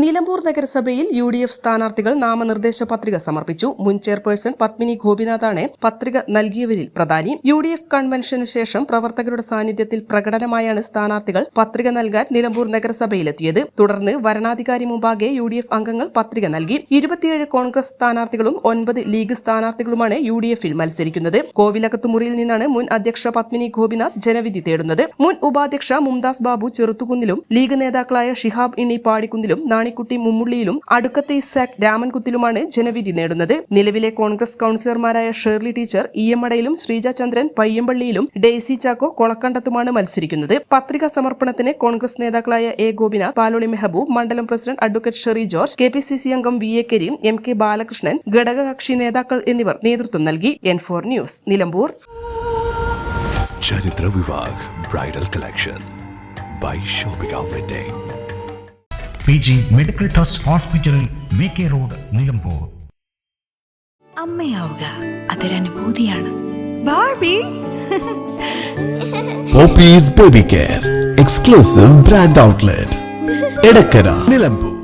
Nilambur നഗരസഭയിൽ U D F സ്ഥാനാർത്ഥികൾ നാമനിർദ്ദേശ പത്രിക സമർപ്പിച്ചു. മുൻ ചെയർപേഴ്സൺ പത്മിനി ഗോപിനാഥാണ് പത്രിക നൽകിയവരിൽ പ്രധാനി. യു ഡി എഫ് കൺവെൻഷനു ശേഷം പ്രവർത്തകരുടെ സാന്നിധ്യത്തിൽ പ്രകടനമായാണ് സ്ഥാനാർത്ഥികൾ പത്രിക നൽകാൻ നിലമ്പൂർ നഗരസഭയിലെത്തിയത്. തുടർന്ന് വരണാധികാരി മുമ്പാകെ യു ഡി എഫ് അംഗങ്ങൾ പത്രിക നൽകി. ഇരുപത്തിയേഴ് കോൺഗ്രസ് സ്ഥാനാർത്ഥികളും ഒൻപത് ലീഗ് സ്ഥാനാർത്ഥികളുമാണ് യു ഡി എഫിൽ മത്സരിക്കുന്നത് കോവിലകത്തുമുറിയിൽ നിന്നാണ് മുൻ അധ്യക്ഷ പത്മിനി ഗോപിനാഥ് ജനവിധി തേടുന്നത്. മുൻ ഉപാധ്യക്ഷ മുംതാസ് ബാബു ചെറുത്തുകുന്നിലും ലീഗ് നേതാക്കളായ ഷിഹാബ് ഇണി പാടിക്കുന്നിലും നാണിക്കുട്ടി മുമ്മുള്ളിയിലും അടുക്കത്തെ ഇസാക് രാമൻകുത്തിലുമാണ് ജനവിധി നേടുന്നത്. നിലവിലെ കോൺഗ്രസ് കൌൺസിലർമാരായ ഷേർലി ടീച്ചർ ഇ എം അടയിലും ശ്രീജ ചന്ദ്രൻ പയ്യമ്പള്ളിയിലും ഡെയ്സി ചാക്കോ കൊളക്കണ്ടത്തുമാണ് മത്സരിക്കുന്നത്. പത്രിക സമർപ്പണത്തിന് കോൺഗ്രസ് നേതാക്കളായ എ ഗോപിനാഥ് പാലോളി മെഹബൂബ് മണ്ഡലം president advocate Sherry George K P C C അംഗം V A Kareem M K Balakrishnan ഘടകകക്ഷി നേതാക്കൾ എന്നിവർ നേതൃത്വം നൽകി. N four news Nilambur. Charithra Vivah bridal collection. By shopping P G medical trust hospital V K road Nilambur. അമ്മയാവുക. അതൊരനുഭൂതിയാണ് Barbie Poppies baby care exclusive brand outlet Edakkara Nilambur.